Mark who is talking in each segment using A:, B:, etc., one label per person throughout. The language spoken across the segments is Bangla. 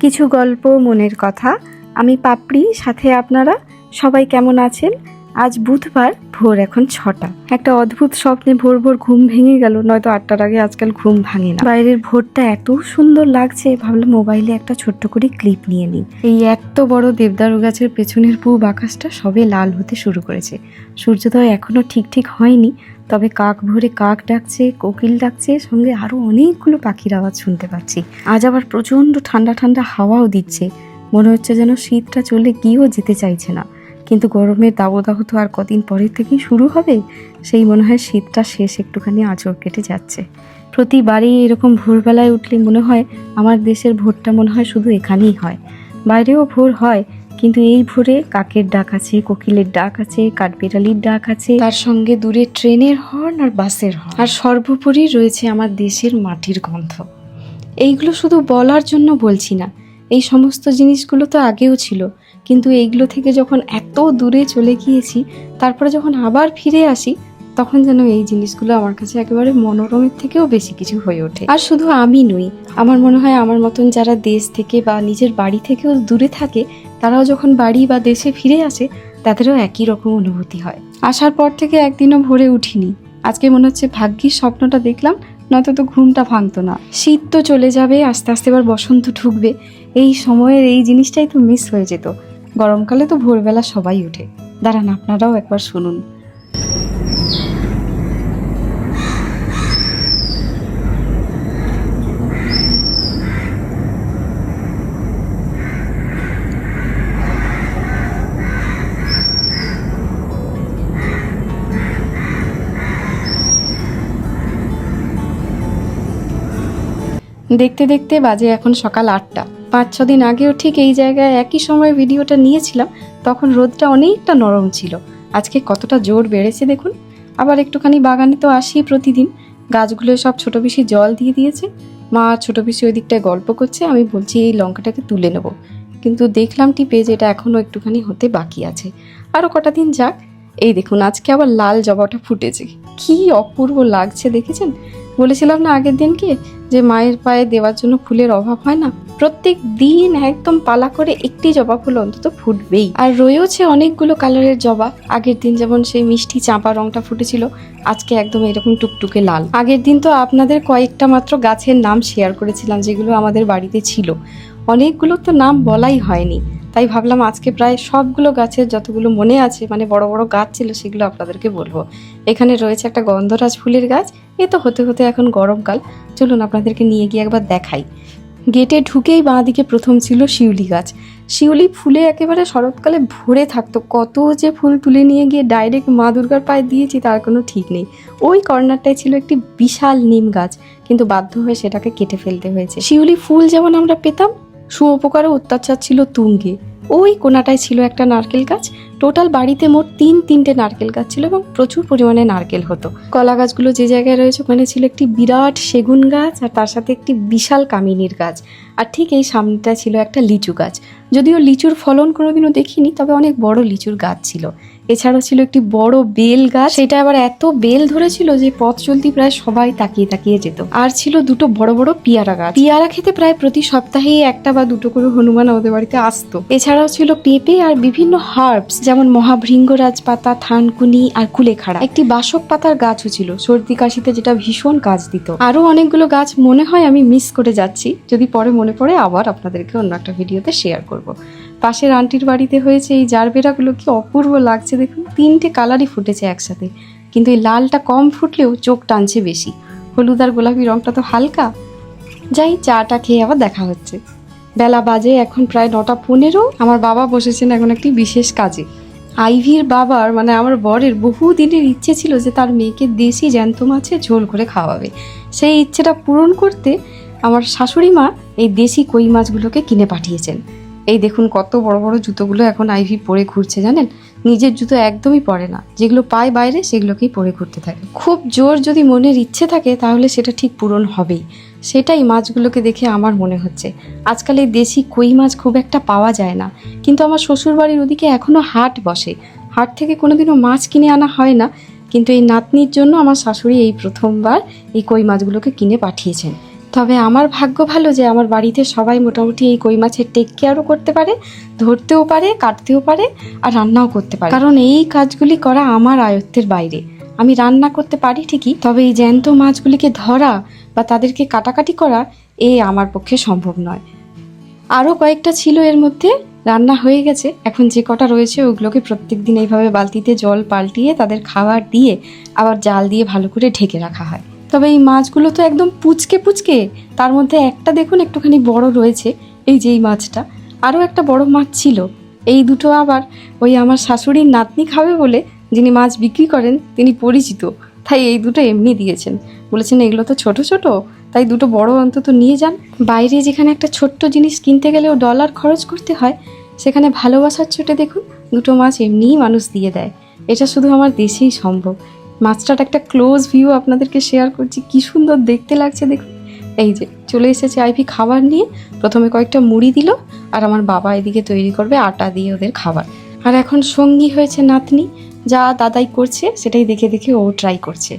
A: কিছু গল্প মনের কথা। আমি পাপড়ি সাথে আপনারা সবাই কেমন আছেন? আজ বুধবার ভোর এখন ছটা। একটা অদ্ভুত স্বপ্নে ভোর ভোর ঘুম ভেঙে গেল, নয়তো আটটার আগে আজকাল ঘুম ভাঙে না। বাইরের ভোরটা এত সুন্দর লাগছে, ভাবলাম মোবাইলে একটা ছোট্ট করে ক্লিপ নিয়ে নিই। এই এত বড় দেবদারু গাছের পেছনের পূব আকাশটা সবে লাল হতে শুরু করেছে। সূর্যোদয় এখনও ঠিক ঠিক হয়নি, তবে কাক ভোরে কাক ডাকছে, কোকিল ডাকছে, সঙ্গে আরও অনেকগুলো পাখির আওয়াজ শুনতে পাচ্ছি। আজ আবার প্রচণ্ড ঠান্ডা ঠান্ডা হাওয়াও দিচ্ছে। মনে হচ্ছে যেন শীতটা চলে গিয়েও যেতে চাইছে না। কিন্তু গরমের দাবদাহ তো আর কদিন পরের থেকেই শুরু হবে? সেই মনে হয় শীতটা শেষ একটুখানি আঁচড় কেটে যাচ্ছে। প্রতিবারই এরকম ভোরবেলায় উঠলে মনে হয় আমার দেশের ভোরটা মনে হয় শুধু এখানেই হয়। বাইরেও ভোর হয় কিন্তু এই ভোরে কাকের ডাক আছে কোকিলের ডাক আছে কাঠবিড়ালির ডাক আছে। তার সঙ্গে দূরে ট্রেনের হর্ন আর বাসের হর্ন। আর সর্বোপরি রয়েছে আমার দেশের মাটির গন্ধ। এইগুলো শুধু বলার জন্য বলছি না এই সমস্ত জিনিসগুলো তো আগেও ছিল। কিন্তু এইগুলো থেকে যখন এত দূরে চলে গিয়েছি, তারপরে যখন আবার ফিরে আসি, তখন যেন এই জিনিসগুলো আমার কাছে একেবারে মনোরমের থেকেও বেশি কিছু হয়ে ওঠে। আর শুধু আমি নই, আমার মনে হয় আমার মতন যারা দেশ থেকে বা নিজের বাড়ি থেকেও দূরে থাকে, তারাও যখন বাড়ি বা দেশে ফিরে আসে, তাদেরও একই রকম অনুভূতি হয়। আসার পর থেকে একদিনও ভোরে উঠিনি। আজকে মনে হচ্ছে ভাগ্যিস স্বপ্নটা দেখলাম, নয়তো তো ঘুমটা ভাঙতো না। শীত তো চলে যাবে, আস্তে আস্তে এবার বসন্ত ঢুকবে, এই সময়ের এই জিনিসটাই তো মিস হয়ে যেত। গরমকালে তো ভোরবেলা সবাই ওঠে দাঁড়ান, আপনারাও একবার শুনুন। দেখতে দেখতে বাজে এখন সকাল আটটা। পাঁচ, ছ দিন আগেও ঠিক এই জায়গায় একই সময় ভিডিওটা নিয়েছিলাম, তখন রোদটা অনেকটা নরম ছিল। আজকে কতটা জোর বেড়েছে দেখুন। আবার একটুখানি বাগানে তো আসি প্রতিদিন। গাছগুলো সব ছোট বেশি জল দিয়ে দিয়েছে। মা ছোট বেশি ওই দিকটায় গল্প করছে, আমি বলছি এই লঙ্কাটাকে তুলে নেব। কিন্তু দেখলাম টিপে যে এটা এখনও একটুখানি হতে বাকি আছে। আরও কটা দিন যাক। এই দেখুন, আজকে আবার লাল জবাটা ফুটেছে। কি অপূর্ব লাগছে, দেখেছেন? বলেছিলাম না আগের দিনকে যে মায়ের পায়ে দেওয়ার জন্য ফুলের অভাব হয় না? প্রত্যেক দিন একদম পালা করে একটি জবা ফুল অন্তত ফুটবেই। আর রয়েছে অনেকগুলো কালারের জবা। আগের দিন যেমন সেই মিষ্টি চাঁপা রংটা ফুটেছিল, আজকে একদম এরকম টুকটুকে লাল। আগের দিন তো আপনাদের কয়েকটা মাত্র গাছের নাম শেয়ার করেছিলাম, যেগুলো আমাদের বাড়িতে ছিল। অনেকগুলো তো নাম বলাই হয়নি। তাই ভাবলাম আজকে প্রায় সবগুলো গাছের যতগুলো মনে আছে মানে বড় বড় গাছ ছিল সেগুলো আপনাদেরকে বলব। এখানে রয়েছে একটা গন্ধরাজ ফুলের গাছ, এ তো হতে হতে এখন গরমকাল। চলুন আপনাদেরকে নিয়ে গিয়ে একবার দেখাই। গেটে ঢুকেই বাঁ দিকে প্রথম ছিল শিউলি গাছ। শিউলি ফুলে একেবারে শরৎকালে ভরে থাকতো। কত যে ফুল তুলে নিয়ে গিয়ে ডাইরেক্ট মা দুর্গার পায়ে দিয়েছি, তার কোনো ঠিক নেই। ওই কর্নারটায় ছিল একটি বিশাল নিম গাছ, কিন্তু বাধ্য হয়ে সেটাকে কেটে ফেলতে হয়েছে। শিউলি ফুল যেমন আমরা পেতাম শুয়োপোকারও অত্যাচার ছিল তুঙ্গে। ওই কোনাটায় ছিল একটা নারকেল গাছ। টোটাল বাড়িতে মোট তিন তিনটে নারকেল গাছ ছিল এবং প্রচুর পরিমাণে নারকেল হতো। কলা গাছগুলো যে জায়গায় রয়েছে, ওখানে ছিল একটি বিরাট সেগুন গাছ আর তার সাথে একটি বিশাল কামিনীর গাছ। আর ঠিক এই সামনেটা ছিল একটা লিচু গাছ। যদিও লিচুর ফলন কোনোদিনও দেখিনি, তবে অনেক বড় লিচুর গাছ ছিল। এছাড়াও ছিল একটি বড় বেল গাছ। সেটা আবার এত বেল ধরেছিল যে পথ চলতি প্রায় সবাই তাকিয়ে তাকিয়ে যেত। আর ছিল দুটো বড় বড় পিয়ারা গাছ। পিয়ারা খেতে প্রায় প্রতি সপ্তাহেই একটা বা দুটো করে হনুমান আমাদের বাড়িতে আসতো। এছাড়াও ছিল পেঁপে আর বিভিন্ন হার্বস, যেমন মহাভৃঙ্গরাজ পাতা থানকুনি আর কুলেখাড়া। একটি বাসক পাতার গাছও ছিল। সর্দি কাশিতে যেটা ভীষণ কাজ দিত। আরও অনেকগুলো গাছ মনে হয় আমি মিস করে যাচ্ছি। যদি পরে মনে পড়ে, আবার আপনাদেরকে অন্য একটা ভিডিওতে শেয়ার করব। পাশের আন্টির বাড়িতে হয়েছে এই জারবেরাগুলো কি অপূর্ব লাগছে দেখুন। তিনটে কালারই ফুটেছে একসাথে। কিন্তু এই লালটা কম ফুটলেও চোখ টানছে বেশি। হলুদ আর গোলাপি রঙটা তো হালকা। যাই, চাটা খেয়ে আবার দেখা হচ্ছে। বেলা বাজে, এখন প্রায় নটা পনেরো। আমার বাবা বসেছেন এখন একটি বিশেষ কাজে। আইভির বাবার মানে আমার বরের, বহু দিনের ইচ্ছে ছিল যে তার মেয়েকে দেশি জ্যান্ত মাছে ঝোল করে খাওয়াবে। সেই ইচ্ছেটা পূরণ করতে আমার শাশুড়ি মা এই দেশি কই মাছগুলোকে কিনে পাঠিয়েছেন। এই দেখুন কত বড় বড় জুতোগুলো এখন আইভি পরে ঘুরছে, জানেন? নিজের জুতো একদমই পরে না। যেগুলো পায় বাইরে, সেগুলোকেই পরে ঘুরতে থাকে। খুব জোর যদি মনের ইচ্ছে থাকে, তাহলে সেটা ঠিক পূরণ হবেই। সেটাই মাছগুলোকে দেখে আমার মনে হচ্ছে। আজকাল এই দেশি কই মাছ খুব একটা পাওয়া যায় না। কিন্তু আমার শ্বশুরবাড়ির ওদিকে এখনও হাট বসে। হাট থেকে কোনোদিনও মাছ কিনে আনা হয় না। কিন্তু এই নাতনির জন্য আমার শাশুড়ি এই প্রথমবার এই কই মাছগুলোকে কিনে পাঠিয়েছেন। তবে আমার ভাগ্য ভালো যে আমার বাড়িতে সবাই মোটামুটি এই কই মাছের টেক কেয়ারও করতে পারে, ধরতেও পারে, কাটতেও পারে আর রান্নাও করতে পারে। কারণ এই কাজগুলি করা আমার আয়ত্তের বাইরে। আমি রান্না করতে পারি ঠিকই, তবে এই জ্যান্ত মাছগুলিকে ধরা বা তাদেরকে কাটাকাটি করা এ আমার পক্ষে সম্ভব নয়। আরও কয়েকটা ছিল এর মধ্যে, রান্না হয়ে গেছে। এখন যে কটা রয়েছে ওগুলোকে প্রত্যেক দিন এইভাবে বালতিতে জল পাল্টিয়ে তাদের খাবার দিয়ে আবার জাল দিয়ে ভালো করে ঢেকে রাখা হয়। তবে এই মাছগুলো তো একদম পুচকে পুচকে। তার মধ্যে একটা দেখুন একটুখানি বড় রয়েছে, এই যে এই মাছটা। আরও একটা বড় মাছ ছিল। এই দুটো আবার ওই আমার শাশুড়ির নাতনি খাবে বলে যিনি মাছ বিক্রি করেন, তিনি পরিচিত। তাই এই দুটো এমনি দিয়েছেন। বলেছেন, এগুলো তো ছোট ছোট। তাই দুটো বড় অন্তত নিয়ে যান। বাইরে যেখানে একটা ছোট্ট জিনিস কিনতে গেলেও ডলার খরচ করতে হয়, সেখানে ভালোবাসার চোটে দেখুন, দুটো মাছ এমনিই মানুষ দিয়ে দেয়। এটা শুধু আমার দেশেই সম্ভব। মাছটার একটা ক্লোজ ভিউ আপনাদেরকে শেয়ার করছি। কি সুন্দর দেখতে লাগছে, দেখুন। এই যে, চলে এসেছে আইভি খাবার নিয়ে। প্রথমে কয়েকটা মুড়ি দিল, আর আমার বাবা এদিকে তৈরি করবে আটা দিয়ে ওদের খাবার। আর এখন সঙ্গী হয়েছে নাতনি, যা দাদাই করছে, সেটাই দেখে দেখে ও ট্রাই করছে।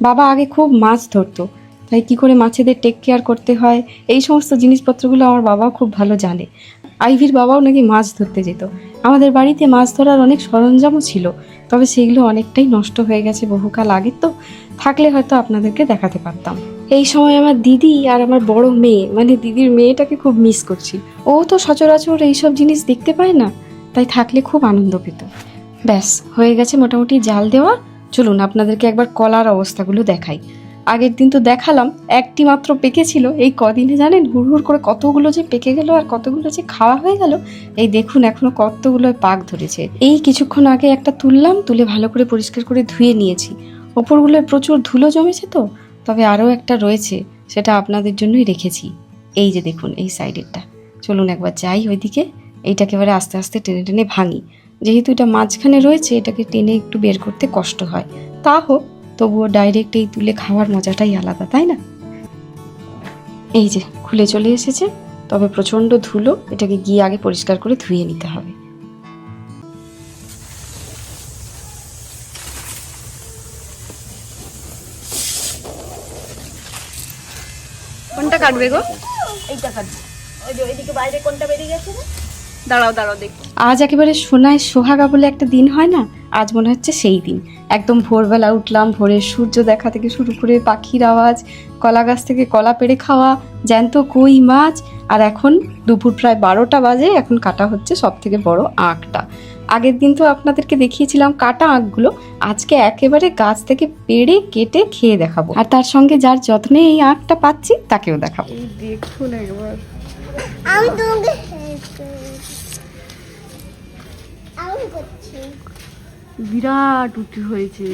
A: বাবা আগে খুব মাছ ধরতো, তাই কি করে মাছেদের টেক কেয়ার করতে হয়, এই সমস্ত জিনিসপত্রগুলো আমার বাবা খুব ভালো জানে। আইভির বাবাও নাকি মাছ ধরতে যেত। আমাদের বাড়িতে মাছ ধরার অনেক সরঞ্জামও ছিল, তবে সেগুলো অনেকটাই নষ্ট হয়ে গেছে বহুকাল আগে তো, থাকলে হয়তো আপনাদেরকে দেখাতে পারতাম। এই সময় আমার দিদি আর আমার বড় মেয়ে মানে দিদির মেয়েটাকে খুব মিস করছি। ও তো সচরাচর এইসব জিনিস দেখতে পায় না, তাই থাকলে খুব আনন্দ পেত। ব্যাস, হয়ে গেছে মোটামুটি জাল দেওয়া। চলুন, আপনাদেরকে একবার কলার অবস্থাগুলো দেখাই। আগের দিন তো দেখালাম, একটি মাত্র পেকেছিল এই কদিনে জানেন হুড় হুড় করে কতগুলো যে পেকে গেল আর কতগুলো যে খাওয়া হয়ে গেল, এই দেখুন এখনও কতগুলো পাক ধরেছে। এই কিছুক্ষণ আগে একটা তুললাম, তুলে ভালো করে পরিষ্কার করে ধুয়ে নিয়েছি। ওপরগুলোয় প্রচুর ধুলো জমেছে তো, তবে আরও একটা রয়েছে, সেটা আপনাদের জন্যই রেখেছি। এই যে দেখুন, এই সাইডেরটা। চলুন একবার যাই ওইদিকে, এইটাকে এবারে আস্তে আস্তে টেনে টেনে ভাঙি। যেহেতু এটা মাঝখানে রয়েছে, এটাকে টেনে একটু বের করতে কষ্ট হয়। তা হোক তবুও ডাইরেক্ট এই তুলে খাওয়ার মজাটাই আলাদা তাই না? এই যে খুলে চলে এসেছে তবে প্রচণ্ড ধুলো এটাকে গিয়ে আগে পরিষ্কার করে ধুয়ে নিতে হবে।
B: কোনটা কাটবে গো?
C: এইটা কাটবো। ওই যে ওইদিকে বাইরে কোনটা বেরিয়ে গেছে
B: দাঁড়াও দাঁড়াও দেখো।
A: আজ একেবারে সোনায় সোহাগা বলে একটা দিন হয় না? আজ মনে হচ্ছে সেই দিন। একদম ভোরবেলা উঠলাম ভোরের সূর্য দেখা থেকে শুরু করে পাখির আওয়াজ কলা গাছ থেকে কলা পেড়ে খাওয়া জ্যান্ত কই মাছ আর এখন দুপুর প্রায় বারোটা বাজে এখন কাটা হচ্ছে সব থেকে বড় আঁকটা আগের দিন তো আপনাদেরকে দেখিয়েছিলাম কাটা আঁকগুলো আজকে একেবারে গাছ থেকে পেড়ে কেটে খেয়ে দেখাবো। আর তার সঙ্গে যার যত্নে এই আঁকটা পাচ্ছি তাকেও দেখাবো।
B: দেখুন একবার।
C: আমি তোমাকে আমি করছি।
B: বিরাট উঁচু হয়েছে।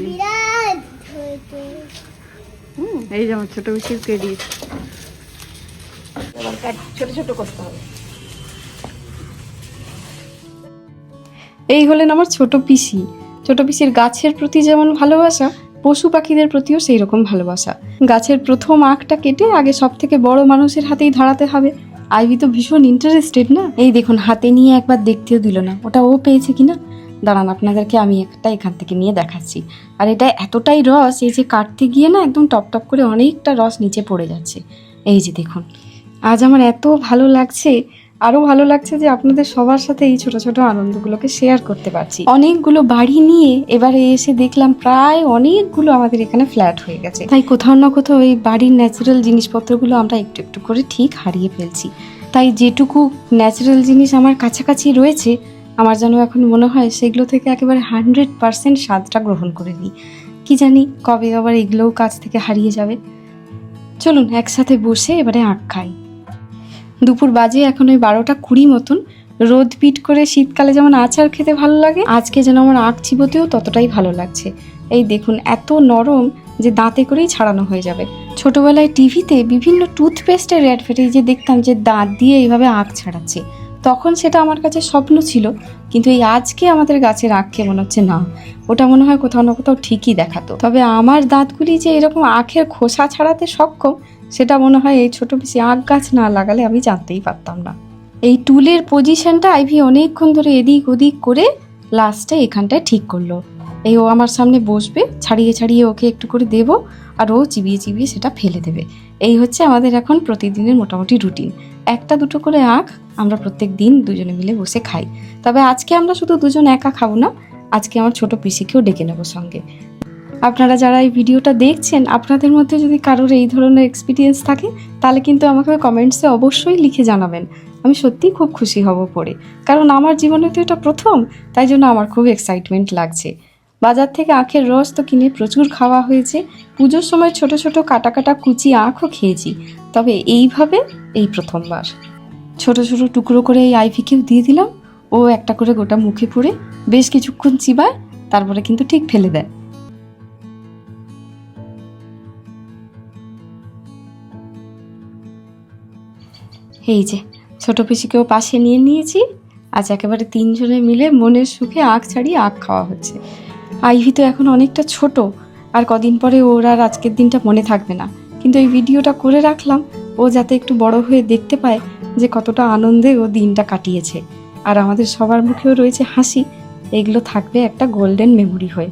B: হুম, এই যে আমার ছোট বিশেষ ক্রেডিট
C: ছোট ছোট করতে হবে।
A: এই হলেন আমার ছোট পিসি। ছোট পিসির গাছের প্রতি যেমন ভালোবাসা পশু পাখিদের প্রতিও সেই রকম ভালোবাসা। গাছের প্রথম আঁকটা কেটে আগে সব থেকে বড় মানুষের হাতেই ধরাতে হবে। আইভি তো ভীষণ ইন্টারেস্টেড না? এই দেখুন হাতে নিয়ে একবার দেখতেও দিল না। ওটা ও পেয়েছে কিনা? দাঁড়ান, আপনাদেরকে আমি একটা এখান থেকে নিয়ে দেখাচ্ছি। আর এটা এতটাই রস, এই যে কাটতে গিয়ে না একদম টপ টপ করে অনেকটা রস নিচে পড়ে যাচ্ছে। এই যে দেখুন, আজ আমার এত ভালো লাগছে আরও ভালো লাগছে যে আপনাদের সবার সাথে এই ছোট ছোট আনন্দগুলোকে শেয়ার করতে পারছি। অনেকগুলো বাড়ি নিয়ে এবারে এসে দেখলাম প্রায় অনেকগুলো আমাদের এখানে ফ্ল্যাট হয়ে গেছে। তাই কোথাও না কোথাও এই বাড়ির ন্যাচারাল জিনিসপত্রগুলো আমরা একটু একটু করে ঠিক হারিয়ে ফেলছি। তাই যেটুকু ন্যাচারাল জিনিস আমার কাছাকাছি রয়েছে আমার যেন এখন মনে হয় সেগুলো থেকে একেবারে হান্ড্রেড পার্সেন্ট স্বাদটা গ্রহণ করে নিই। কি জানি কবে আবার এগুলোও কাছ থেকে হারিয়ে যাবে। চলুন একসাথে বসে এবারে আঁক খাই। দুপুর বাজে এখন ওই বারোটা কুড়ি মতন। রোদ পিট করে শীতকালে যেমন আচার খেতে ভালো লাগে, আজকে যেন আমার আখ চিবোতেও ততটাই ভালো লাগছে। এই দেখুন, এত নরম যে দাঁতে করেই ছাড়ানো হয়ে যাবে। ছোটবেলায় টিভিতে বিভিন্ন টুথপেস্টের অ্যাড ফেটে যে দেখতাম যে দাঁত দিয়ে এইভাবে আখ ছাড়াচ্ছে। তখন সেটা আমার কাছে স্বপ্ন ছিল, কিন্তু এই আজকে আমাদের গাছের আখ মনে হচ্ছে না। ওটা মনে হয় কোথাও না কোথাও ঠিকই দেখাতো। তবে আমার দাঁতগুলি যে এরকম আখের খোসা ছাড়াতে সক্ষম, সেটা মনে হয় এই ছোট বেশি আখ গাছ না লাগালে আমি জানতেই পারতাম না। এই টুলের পজিশনটা আইভি অনেকক্ষণ ধরে এদিক ওদিক করে লাস্টে এখানটায় ঠিক করল। এই ও আমার সামনে বসবে, ছাড়িয়ে ছাড়িয়ে ওকে একটু করে দেব, আর ও চিবিয়ে চিবিয়ে সেটা ফেলে দেবে। এই হচ্ছে আমাদের এখন প্রতিদিনের মোটামুটি রুটিন একটা দুটো করে আখ আমরা প্রত্যেক দিন দুজনে মিলে বসে খাই। তবে আজকে আমরা শুধু দুজন একা খাব না, আজকে আমার ছোট পিসিকেও ডেকে নেব সঙ্গে। আপনারা যারা এই ভিডিওটা দেখছেন, আপনাদের মধ্যে যদি কারোর এই ধরনের এক্সপিরিয়েন্স থাকে, তাহলে কিন্তু আমাকে কমেন্টসে অবশ্যই লিখে জানাবেন। আমি সত্যিই খুব খুশি হব পড়ে। কারণ আমার জীবনে তো এটা প্রথম, তাই জন্য আমার খুব এক্সাইটমেন্ট লাগছে। বাজার থেকে আখের রস তো কিনে প্রচুর খাওয়া হয়েছে। পুজোর সময় ছোট ছোট কাটা কাটা কুচি আখও খেয়েছি। তবে এইভাবে এই প্রথমবার ছোট ছোট টুকরো করে এই আইভিকেও দিয়ে দিলাম। ও একটা করে গোটা মুখে পুড়ে বেশ কিছুক্ষণ চিবায়, তারপরে কিন্তু ঠিক ফেলে দেয়। এই যে, ছোট পিসিকেও পাশে নিয়ে নিয়েছি। আজ একেবারে তিনজনে মিলে মনের সুখে আখ ছাড়িয়ে আখ খাওয়া হচ্ছে। আইভি তো এখন অনেকটা ছোট, আর কদিন পরে ওর আর আজকের দিনটা মনে থাকবে না। কিন্তু এই ভিডিওটা করে রাখলাম, ও যাতে একটু বড় হয়ে দেখতে পায় যে কতটা আনন্দে ও দিনটা কাটিয়েছে। আর আমাদের সবার মুখেও রয়েছে হাসি, এগুলো থাকবে একটা গোল্ডেন মেমোরি হয়ে।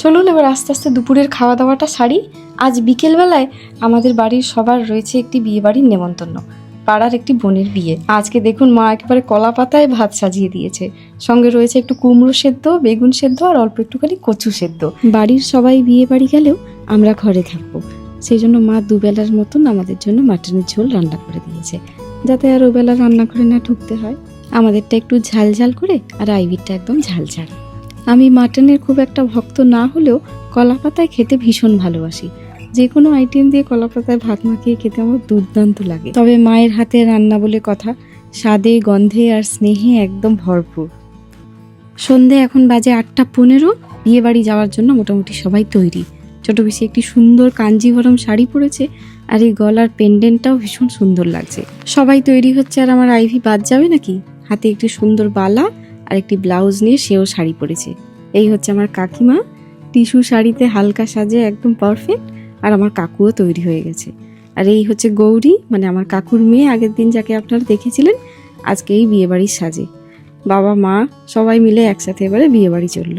A: চলুন এবার আস্তে আস্তে দুপুরের খাওয়া দাওয়াটা সারি। আজ বিকেলবেলায় আমাদের বাড়ির সবার রয়েছে একটি বিয়ে বাড়ির নেমন্তন্ন, পাড়ার একটি বোনের বিয়ে। আজকে দেখুন মা একেবারে কলা পাতায় ভাত সাজিয়ে দিয়েছে। সঙ্গে রয়েছে একটু কুমড়ো সেদ্ধ, বেগুন সেদ্ধ আর অল্প একটুখানি কচু সেদ্ধ। বাড়ির সবাই বিয়ে বাড়ি গেলেও আমরা ঘরে থাকব। সেই জন্য মা দুবেলার মতন আমাদের জন্য মাটনের ঝোল রান্না করে দিয়েছে, যাতে আর ওবেলা রান্না করে না ঢুকতে হয়। আমাদেরটা একটু ঝাল ঝাল করে আর আইবিরটা একদম ঝাল ঝাল। আমি মাটনের খুব একটা ভক্ত না হলেও কলা পাতায় খেতে ভীষণ ভালোবাসি। যে কোনো আইটেম দিয়ে কলা পাতায় ভাত মাখিয়ে খেতে আমার দুর্দান্ত লাগে। তবে মায়ের হাতে রান্না বলে কথা, স্বাদে, গন্ধে আর স্নেহে একদম ভরপুর। সন্ধে এখন বাজে আটটা পনেরো, বিয়ে বাড়ি যাওয়ার জন্য মোটামুটি সবাই তৈরি। ছোট বেশি একটি সুন্দর কাঞ্জিভরম শাড়ি পরেছে, আর এই গলার পেন্ডেন্টটাও ভীষণ সুন্দর লাগছে। সবাই তৈরি হচ্ছে আর আমার আইভি বাদ যাবে নাকি? হাতে একটি সুন্দর বালা আর একটি ব্লাউজ নিয়ে সেও শাড়ি পরেছে। এই হচ্ছে আমার কাকিমা। টিস্যু শাড়িতে হালকা সাজে একদম পারফেক্ট আর আমার কাকুও তৈরি হয়ে গেছে। আর এই হচ্ছে গৌরী মানে আমার কাকুর মেয়ে, আগের দিন যাকে আপনারা দেখেছিলেন, আজকে এই বিয়ে বাড়ির সাজে। বাবা, মা সবাই মিলে একসাথে এবারে বিয়ে বাড়ি চলল।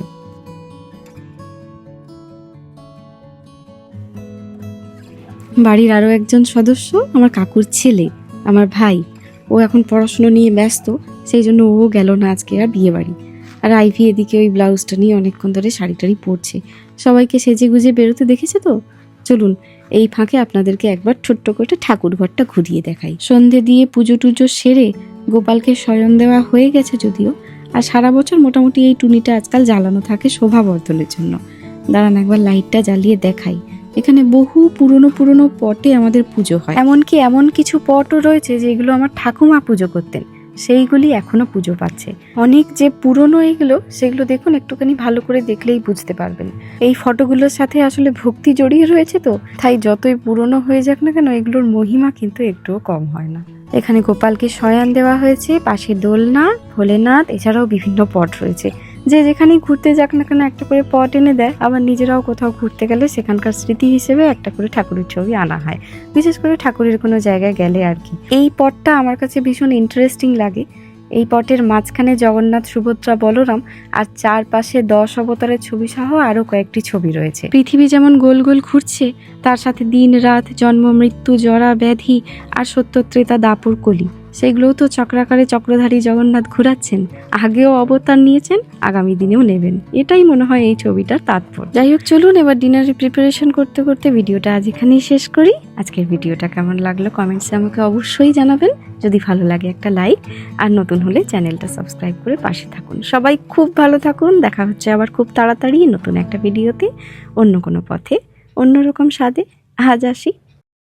A: বাড়ির আরও একজন সদস্য, আমার কাকুর ছেলে, আমার ভাই। ও এখন পড়াশুনো নিয়ে ব্যস্ত, সেই জন্য ও গেল না আজকে আর বিয়ে বাড়ি। আর আইভি এদিকে ওই ব্লাউজটা নিয়ে অনেকক্ষণ ধরে শাড়ি টাড়ি পরছে। সবাইকে সেজে গুজে বেরোতে দেখেছে তো? চলুন, এই ফাঁকে আপনাদেরকে একবার ছোট্ট করে ঠাকুর ঘরটা ঘুরিয়ে দেখাই। সন্ধে দিয়ে পুজো টুজো সেরে গোপালকে শয়ন দেওয়া হয়ে গেছে যদিও, আর সারা বছর মোটামুটি এই টুনিটা আজকাল জ্বালানো থাকে শোভাবর্ধনের জন্য। দাঁড়ান একবার লাইটটা জ্বালিয়ে দেখাই। এখানে বহু পুরনো পুরনো পটে আমাদের পুজো হয়। এমনকি এমন কিছু পটও রয়েছে যেগুলো আমার ঠাকুমা পুজো করতেন। সেইগুলি এখনও পুজো পাচ্ছে। অনেক যে পুরনো এগুলো, সেগুলো দেখুন একটুখানি ভালো করে দেখলেই বুঝতে পারবেন। এই ফটোগুলোর সাথে আসলে ভক্তি জড়িয়ে রয়েছে তো, তাই যতই পুরনো হয়ে যাক না কেন এগুলোর মহিমা কিন্তু একটুও কম হয় না। এখানে গোপালকে শয়ান দেওয়া হয়েছে, পাশে দোলনা ভোলেনাথ, এছাড়াও বিভিন্ন পট রয়েছে। যে যেখানেই ঘুরতে যাক না কেন একটা করে পট এনে দেয়, আবার নিজেরাও কোথাও ঘুরতে গেলে সেখানকার স্মৃতি হিসেবে একটা করে ঠাকুরের ছবি আনা হয়। বিশেষ করে ঠাকুরের কোনো জায়গায় গেলে আর কি। এই পটটা আমার কাছে ভীষণ ইন্টারেস্টিং লাগে। এই পটের মাঝখানে জগন্নাথ, সুভদ্রা, বলরাম আর চারপাশে দশ অবতারের ছবি সহ আরও কয়েকটি ছবি রয়েছে। পৃথিবী যেমন গোল গোল ঘুরছে, তার সাথে দিন রাত জন্ম, মৃত্যু, জরা, ব্যাধি আর সত্যত্রেতা দাপুর কলি। সেগুলোও তো চক্রাকারে চক্রধারী জগন্নাথ ঘুরাচ্ছেন। আগেও অবতার নিয়েছেন, আগামী দিনেও নেবেন। এটাই মনে হয় এই ছবিটার তাৎপর্য। যাই হোক, চলুন এবার ডিনারের প্রিপারেশন করতে করতে ভিডিওটা আজ এখানেই শেষ করি। আজকের ভিডিওটা কেমন লাগল কমেন্টসে আমাকে অবশ্যই জানাবেন। যদি ভালো লাগে একটা লাইক আর নতুন হলে চ্যানেলটা সাবস্ক্রাইব করে পাশে থাকুন। সবাই খুব ভালো থাকুন। দেখা হচ্ছে আবার খুব তাড়াতাড়ি নতুন একটা ভিডিওতে অন্য কোনো পথে, অন্যরকম স্বাদে। আজ আসি।